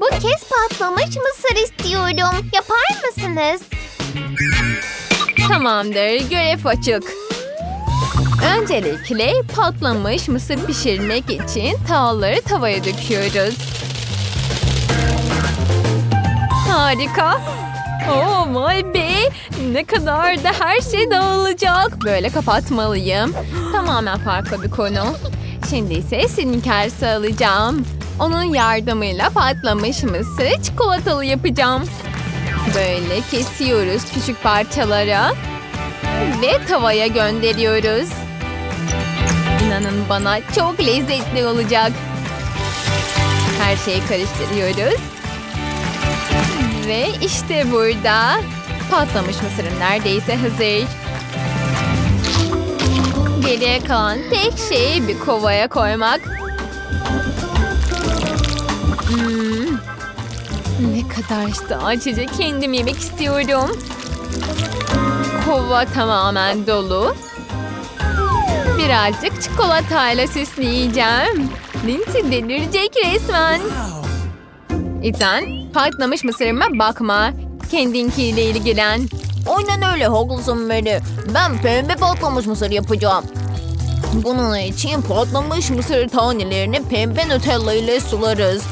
Bu kez patlamış mısır istiyorum. Yapar mısınız? Tamamdır, görev açık. Öncelikle patlamış mısır pişirmek için tağları tavaya döküyoruz. Harika. Oo vay be. Ne kadar da her şey dağılacak. Böyle kapatmalıyım. Tamamen farklı bir konu. Şimdi ise snickers alacağım. Onun yardımıyla patlamış mısır çikolatalı yapacağım. Böyle kesiyoruz küçük parçalara. Ve tavaya gönderiyoruz. İnanın bana çok lezzetli olacak. Her şeyi karıştırıyoruz. Ve işte burada patlamış mısırım neredeyse hazır. Geriye kalan tek şey bir kovaya koymak. Hmm, ne kadar işte açıcı kendim yemek istiyorum. Kova tamamen dolu. Birazcık çikolatayla süsleyeceğim. Lindsay delirecek resmen. Ethan, patlamış mısırıma bakma. Kendinkiyle ilgilen. Aynen öyle haklısın Mary. Ben pembe patlamış mısır yapacağım. Bunun için patlamış mısır tanelerini pembe Nutella ile sularız.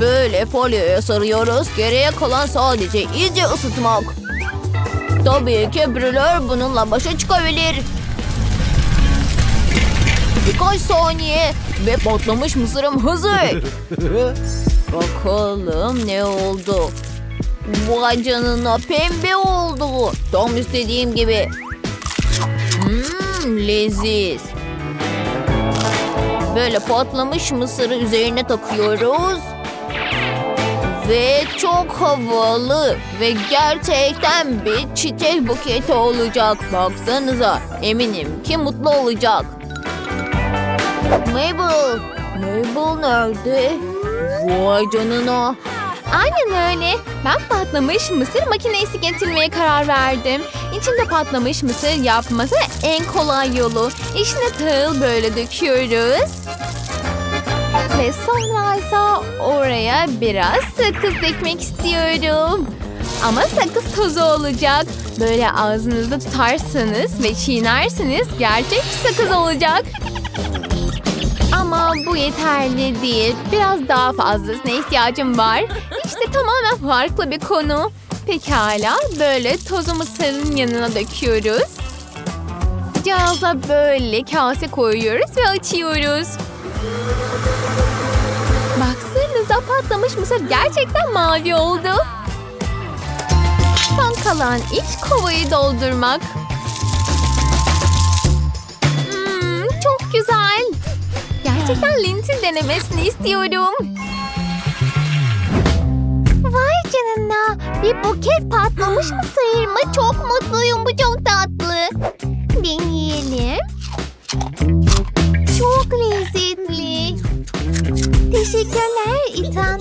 Böyle folyoya sarıyoruz. Geriye kalan sadece iyice ısıtmak. Tabii ki brüler bununla başa çıkabilir. Birkaç saniye ve patlamış mısırım hazır. Bakalım ne oldu? Vay canına pembe oldu. Tam istediğim gibi. Mmm leziz. Böyle patlamış mısırı üzerine takıyoruz. Ve çok havalı ve gerçekten bir çiçek buketi olacak. Baksanıza eminim ki mutlu olacak. Mabel, Mabel nerede? Vay canına. Aynen öyle. Ben patlamış mısır makinesi getirmeye karar verdim. İçinde patlamış mısır yapması en kolay yolu. İçine tahıl böyle döküyoruz. Ve sonra ise oraya biraz sakız dökmek istiyorum. Ama sakız tozu olacak. Böyle ağzınızda tutarsanız ve çiğnerseniz gerçek sakız olacak. Ama bu yeterli değil. Biraz daha fazlasına ihtiyacım var. İşte tamamen farklı bir konu. Pekala böyle tozu mısırın yanına döküyoruz. Cihaza böyle kase koyuyoruz ve açıyoruz. Patlamış mısır gerçekten mavi oldu. Son kalan iç kovayı doldurmak. Hmm, çok güzel. Gerçekten Lindsay denemesini istiyorum. Vay canına. Bir buket patlamış mısır mı? Çok mutluyum. Bu çok tatlı. Deneyelim. Çok lezzetli. Teşekkürler İtan.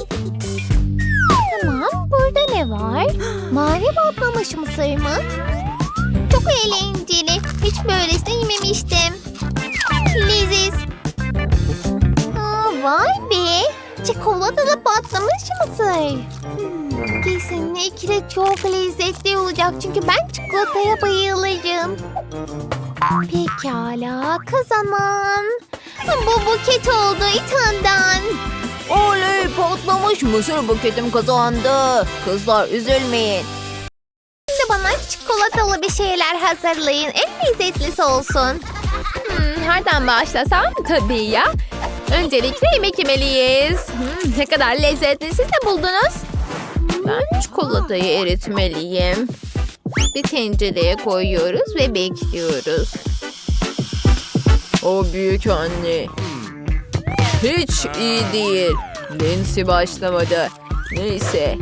Tamam. Burada ne var? Mavi patlamış mısır mı? Çok eğlenceli. Hiç böylesini yememiştim. Leziz. Aa, vay be. Çikolatalı patlamış mısır? Hmm, Kesinlikle çok lezzetli olacak çünkü ben çikolataya bayılırım. Pekala kazanan. Bu buket oldu İtan'dan. Oley patlamış mısır buketim kazandı. Kızlar üzülmeyin. Şimdi bana çikolatalı bir şeyler hazırlayın. En lezzetlisi olsun. Hmm, nereden başlasam? Tabii ya. Öncelikle yemek yemeliyiz. Hmm, ne kadar lezzetli siz de buldunuz. Ben çikolatayı eritmeliyim. Bir tencereye koyuyoruz ve bekliyoruz. O büyük anne. Hiç iyi değil. Lindsay başlamadı. Neyse.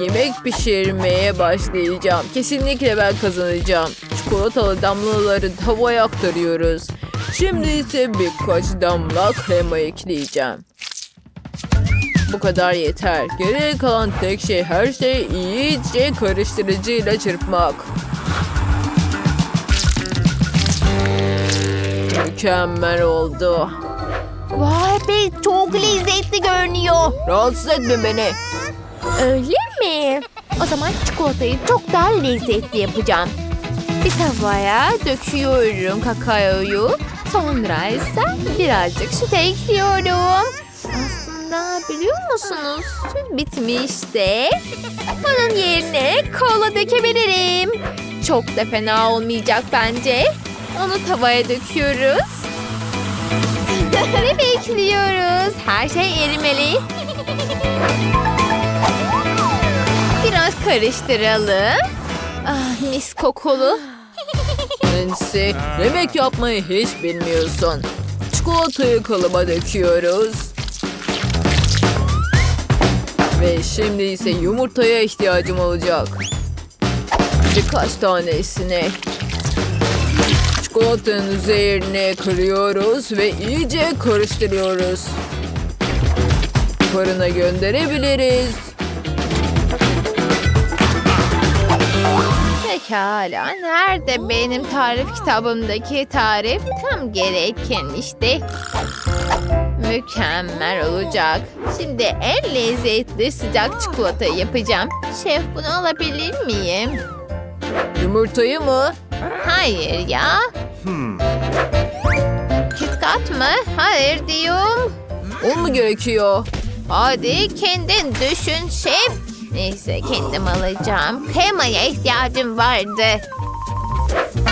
Yemek pişirmeye başlayacağım. Kesinlikle ben kazanacağım. Çikolatalı damlaları havaya aktarıyoruz. Şimdi ise birkaç damla krema ekleyeceğim. Bu kadar yeter. Geriye kalan tek şey her şeyi iyice karıştırıcıyla çırpmak. Mükemmel oldu. Vay be çok lezzetli görünüyor. Rahatsız etme beni. Öyle mi? O zaman çikolatayı çok daha lezzetli yapacağım. Bir tavaya döküyorum kakaoyu. Sonra ise birazcık süt ekliyorum. Aslında biliyor musunuz? Süt bitmişti. Bunun yerine kola dökebilirim. Çok da fena olmayacak bence. Onu tavaya döküyoruz. Ve bekliyoruz. Her şey erimeli. Biraz karıştıralım. Ah mis kokulu. Nancy, yemek yapmayı hiç bilmiyorsun. Çikolatayı kalıba döküyoruz. Ve şimdi ise yumurtaya ihtiyacım olacak. Birkaç tanesini. Çikolatanın üzerine kırıyoruz ve iyice karıştırıyoruz. Fırına gönderebiliriz. Pekala. Nerede benim tarif kitabımdaki tarif? Tam gereken işte. Mükemmel olacak. Şimdi en lezzetli sıcak çikolatayı yapacağım. Şef bunu alabilir miyim? Yumurtayı mı? Hayır ya. KitKat mı? Hayır diyorum. O mu gerekiyor? Hadi kendin düşün şef. Neyse kendim alacağım. Kremaya ihtiyacım vardı.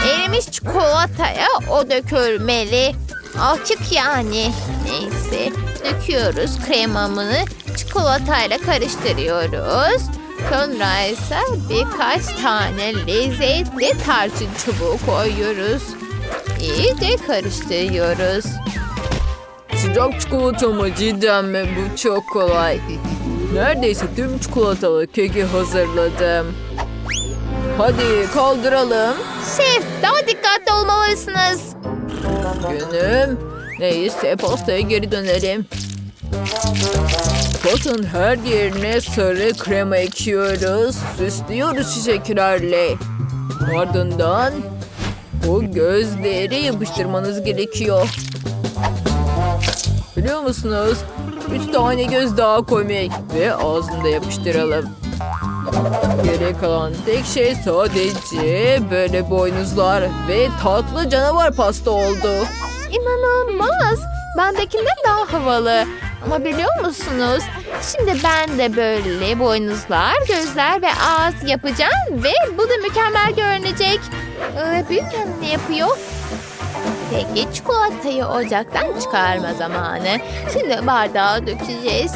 Erimiş çikolataya o dökülmeli. Açık yani. Neyse döküyoruz kremamını. Çikolatayla karıştırıyoruz. Sonra ise birkaç tane lezzetli tarçın çubuğu koyuyoruz. İyice karıştırıyoruz. Sıcak çikolata mı cidden mi? Bu çok kolay. Neredeyse tüm çikolatalı keki hazırladım. Hadi kaldıralım. Şef daha dikkatli olmalısınız. Günüm. Neyse pastaya geri dönelim. Patın her yerine sarı krema ekiyoruz. Süslüyoruz çiçeklerle. Ardından o gözleri yapıştırmanız gerekiyor. Biliyor musunuz? Üç tane göz daha komik ve ağzında yapıştıralım. Geriye kalan tek şey sadece böyle boynuzlar ve tatlı canavar pasta oldu. İnanılmaz. Bendekinden daha havalı. Ama biliyor musunuz? Şimdi ben de böyle boynuzlar, gözler ve ağız yapacağım ve bu da mükemmel görünecek. Ee, büyük ne yapıyor? Peki çikolatayı ocaktan çıkarma zamanı. Şimdi bardağa dökeceğiz.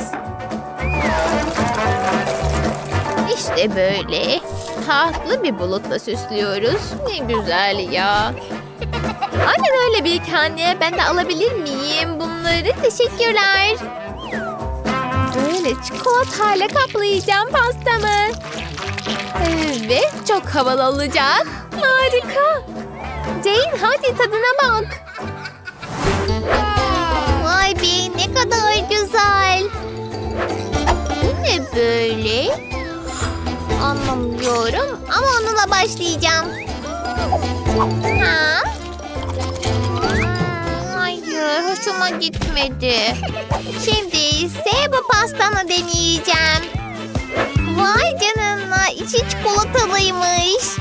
İşte böyle. Tatlı bir bulutla süslüyoruz. Ne güzel ya. Aynen öyle büyük anne. Ben de alabilir miyim bunları? Teşekkürler. Böyle çikolatayla kaplayacağım pastamı. Evet, çok havalı olacak. Harika. Jane hadi tadına bak. Vay be ne kadar güzel. Bu ne böyle? Anlamıyorum ama onunla başlayacağım. Ha? Hoşuma gitmedi. Şimdi ise bu pastanı deneyeceğim. Vay canına içi çikolatalıymış.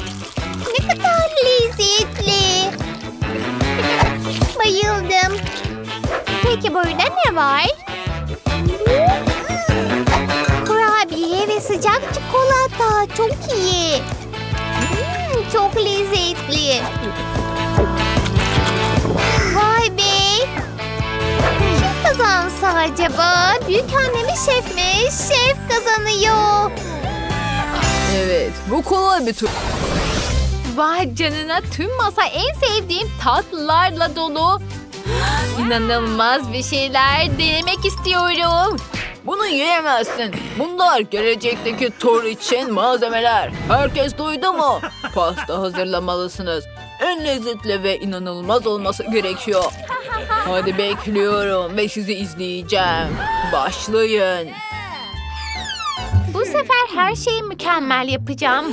Ne kadar lezzetli. Bayıldım. Peki burada ne var? Kurabiye ve sıcak çikolata. Çok iyi. Hmm, çok lezzetli. Vay be. Acaba? Büyük annemi şef mi? Şef kazanıyor. Evet, bu kolay bir tur. Vay canına tüm masa en sevdiğim tatlılarla dolu. İnanılmaz bir şeyler denemek istiyorum. Bunu yiyemezsin. Bunlar gelecekteki tur için malzemeler. Herkes duydu mu? Pasta hazırlamalısınız. En lezzetli ve inanılmaz olması gerekiyor. Hadi bekliyorum ve sizi izleyeceğim. Başlayın. Bu sefer her şeyi mükemmel yapacağım.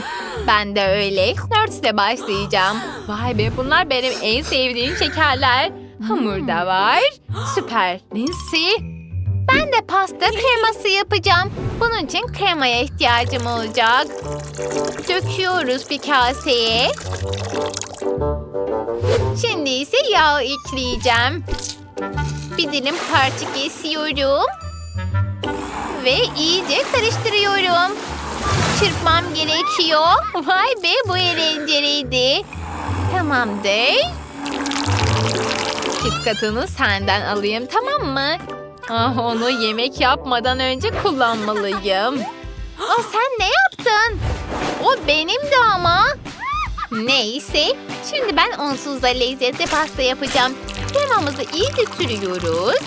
Ben de öyle. Dörtte başlayacağım. Vay be bunlar benim en sevdiğim şekerler. Hamur da var. Süper. Lindsay. Ben de pasta kreması yapacağım. Bunun için kremaya ihtiyacım olacak. Döküyoruz bir kaseye. Şimdi ise yağ ekleyeceğim. Bir dilim parça kesiyorum. Ve iyice karıştırıyorum. Çırpmam gerekiyor. Vay be bu eğlenceliydi. Tamamdır. KitKat'ını senden alayım tamam mı? Ah onu yemek yapmadan önce kullanmalıyım. Oh sen ne yaptın? O benimdi ama. Neyse. Şimdi ben onsuz da lezzetli pasta yapacağım. Kremamızı iyice sürüyoruz.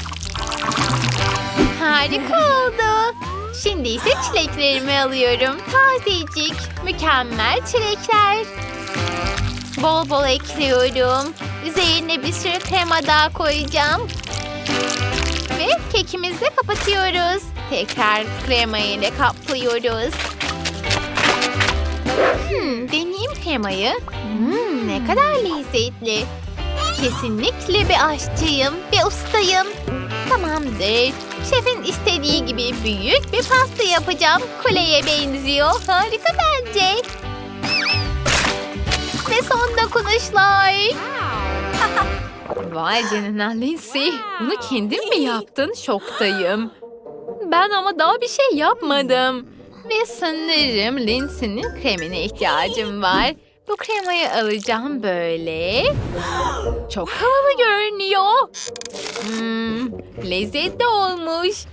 Harika oldu. Şimdi ise çileklerimi alıyorum. Tazecik, mükemmel çilekler. Bol bol ekliyorum. Üzerine bir sürü krema daha koyacağım. Ve kekimizle kapatıyoruz. Tekrar krema ile kaplıyoruz. Hmm, deneyeyim kremayı. Hmm, ne kadar lezzetli. Kesinlikle bir aşçıyım, bir ustayım. Tamamdır. Şefin istediği gibi büyük bir pasta yapacağım. Kuleye benziyor. Harika bence. Ve son dokunuşlar. Vay canına Lindsay. Bunu kendin mi yaptın? Şoktayım. Ben ama daha bir şey yapmadım. Ve sanırım Lindsay'nin kremine ihtiyacım var. Bu kremayı alacağım böyle. Çok havalı görünüyor. Hmm, lezzetli olmuş.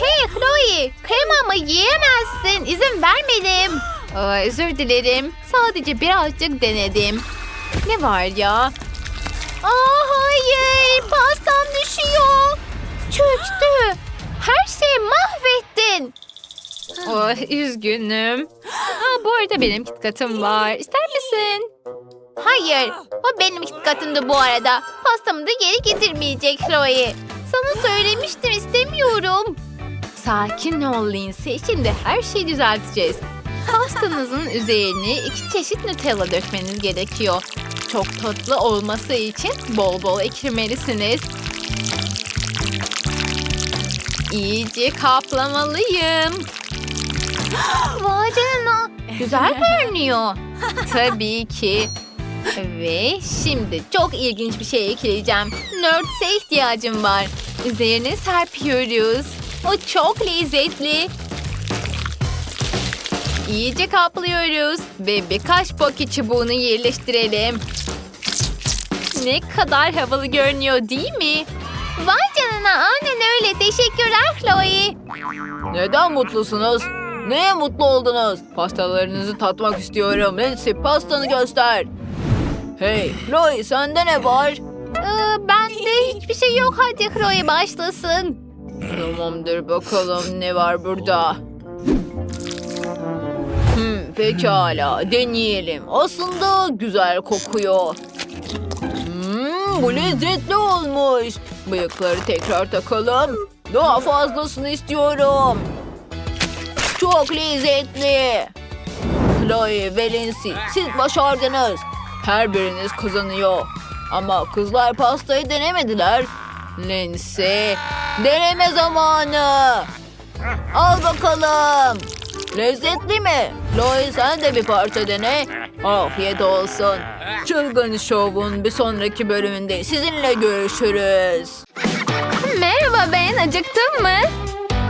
Hey Chloe, kremamı yiyemezsin. İzin vermedim. Aa, özür dilerim. Sadece birazcık denedim. Ne var ya? Aa hayır, pastam düşüyor. Çöktü. Her şeyi mahvettin. Oh, üzgünüm. Aa, bu arada benim kitkatım var. İster misin? Hayır, o benim kitkatımdı bu arada. Pastamı da geri getirmeyecek Chloe. Sana söylemiştim istemiyorum. Sakin ol Lindsay. Şimdi her şeyi düzelteceğiz. Pastanızın üzerine iki çeşit Nutella dökmeniz gerekiyor. Çok tatlı olması için bol bol eklemelisiniz. İyice kaplamalıyım. Vay canına. Güzel görünüyor. Tabii ki. Ve şimdi çok ilginç bir şey ekleyeceğim. Nörds'e ihtiyacım var. Üzerine serpiyoruz. O çok lezzetli. İyice kaplıyoruz ve birkaç poki çubuğunu yerleştirelim. Ne kadar havalı görünüyor değil mi? Vay canına aynen öyle. Teşekkürler Chloe. Neden mutlusunuz? Neye mutlu oldunuz? Pastalarınızı tatmak istiyorum. Nancy pastanı göster. Hey, Chloe sende ne var? Ee, bende hiçbir şey yok. Hadi Chloe başlasın. Tamamdır bakalım ne var burada. Pekala deneyelim. Aslında güzel kokuyor. Hmm, bu lezzetli olmuş. Bıyıkları tekrar takalım. Daha fazlasını istiyorum. Çok lezzetli. Chloe ve Lindsay siz başardınız. Her biriniz kazanıyor. Ama kızlar pastayı denemediler. Lindsay, deneme zamanı. Al bakalım. Lezzetli mi? Chloe sen de bir parça dene. Afiyet olsun. Çılgın Şov'un bir sonraki bölümünde sizinle görüşürüz. Merhaba ben. Acıktın mı?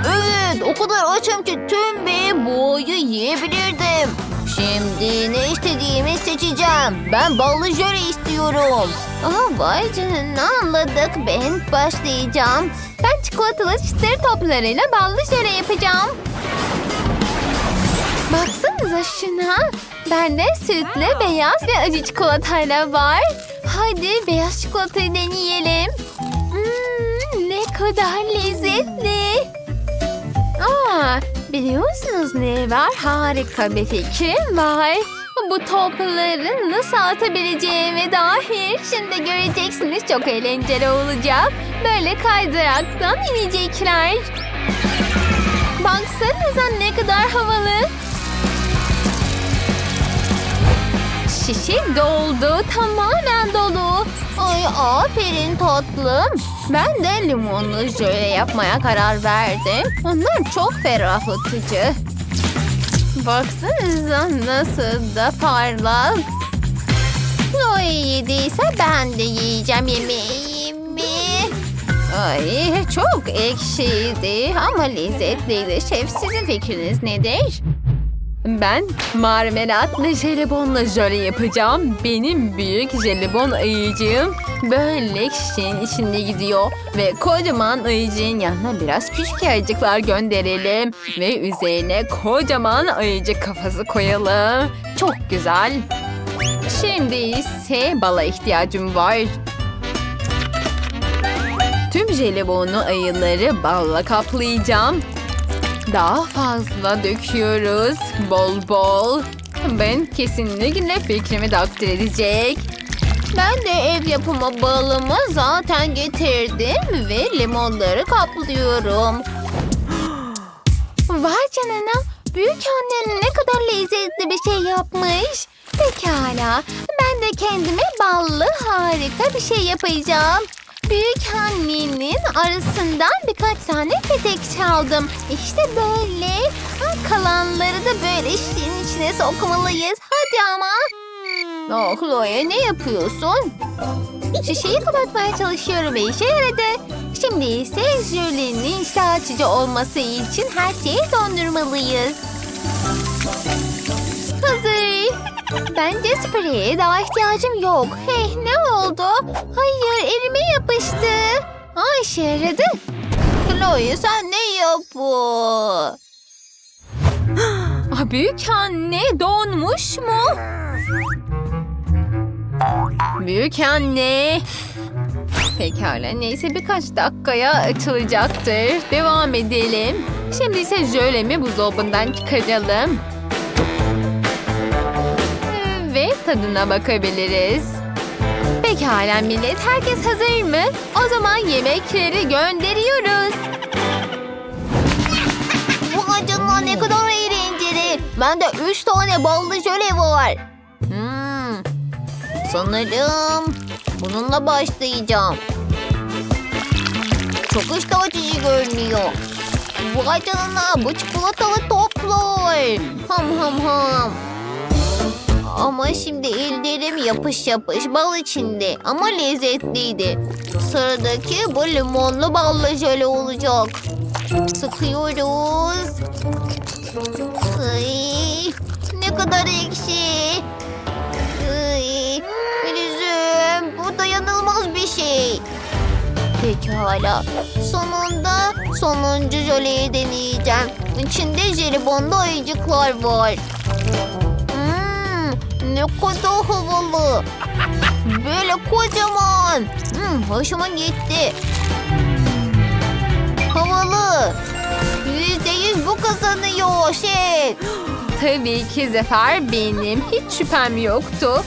Evet, o kadar açım ki tüm bir boğayı yiyebilirdim. Şimdi ne istediğimi seçeceğim. Ben ballı jöle istiyorum. Aa, vay canına anladık. Ben başlayacağım. Ben çikolatalı çıtır toplarıyla ballı jöle yapacağım. Baksanıza şuna. Bende sütlü, beyaz ve acı çikolatayla var. Hadi beyaz çikolatayı deneyelim. Hmm, ne kadar lezzetli. Aa, biliyorsunuz ne var? Harika bir fikrim var. Bu topları nasıl atabileceğime dair şimdi göreceksiniz çok eğlenceli olacak. Böyle kaydıraktan inecekler. Baksanıza ne kadar havalı. Şişe doldu, tamamen dolu. Ay aferin tatlım. Ben de limonlu jöle yapmaya karar verdim. Onlar çok ferahlatıcı. Baksanıza nasıl da parlak. Chloe yediyse ben de yiyeceğim yemeğimi. Ay çok ekşiydi ama lezzetliydi. Şef sizin fikriniz nedir? Ben marmelatlı jelibonla jöle yapacağım. Benim büyük jelibon ayıcığım böyle şişenin içinde gidiyor. Ve kocaman ayıcığın yanına biraz küçük ayıcıklar gönderelim. Ve üzerine kocaman ayıcık kafası koyalım. Çok güzel. Şimdi ise bala ihtiyacım var. Tüm jelibonlu ayıları balla kaplayacağım. Daha fazla döküyoruz. Bol bol. Ben kesinlikle fikrimi takdir edecek. Ben de ev yapımı balımı zaten getirdim ve limonları kaplıyorum. Vay canına. Büyük annen ne kadar lezzetli bir şey yapmış. Pekala. Ben de kendime ballı harika bir şey yapacağım. Büyük annenin arasından birkaç tane petek çaldım. İşte böyle. Ha, kalanları da böyle şişenin içine sokmalıyız. Hadi ama. Oh Chloe ne yapıyorsun? Şişeyi kapatmaya çalışıyorum ve işe yaradı. Şimdi ise jölenin iştah açıcı olması için her şeyi dondurmalıyız. Hazır. Bence spreye daha ihtiyacım yok. Hey ne oldu? Hayır elime yapıştı. Aa işe yaradı. Chloe sen ne yapıyorsun? Ah, büyük anne donmuş mu? Büyük anne. Pekala neyse birkaç dakikaya açılacaktır. Devam edelim. Şimdi ise jölemi buzdolabından çıkaralım. Ve tadına bakabiliriz. Pekala millet herkes hazır mı? O zaman yemekleri gönderiyoruz. Vay canına ne kadar eğlenceli. Bende üç tane ballı jöle var. Hmm, sanırım bununla başlayacağım. Çok iştah görünüyor. Vay canına bu çikolatalı toplar. Ham ham ham. Ama şimdi ellerim yapış yapış bal içinde ama lezzetliydi. Sıradaki bu limonlu ballı jöle olacak. Sıkıyoruz. Ay, ne kadar ekşi. Ay, Filizim, bu dayanılmaz bir şey. Pekala. Sonunda sonuncu jöleyi deneyeceğim. İçinde jelibonlu ayıcıklar var. Ne kadar havalı. Böyle kocaman. Hmm, hoşuma gitti. Havalı. Yüzde yüz bu kazanıyor şey. Tabii ki Zafer benim. Hiç şüphem yoktu.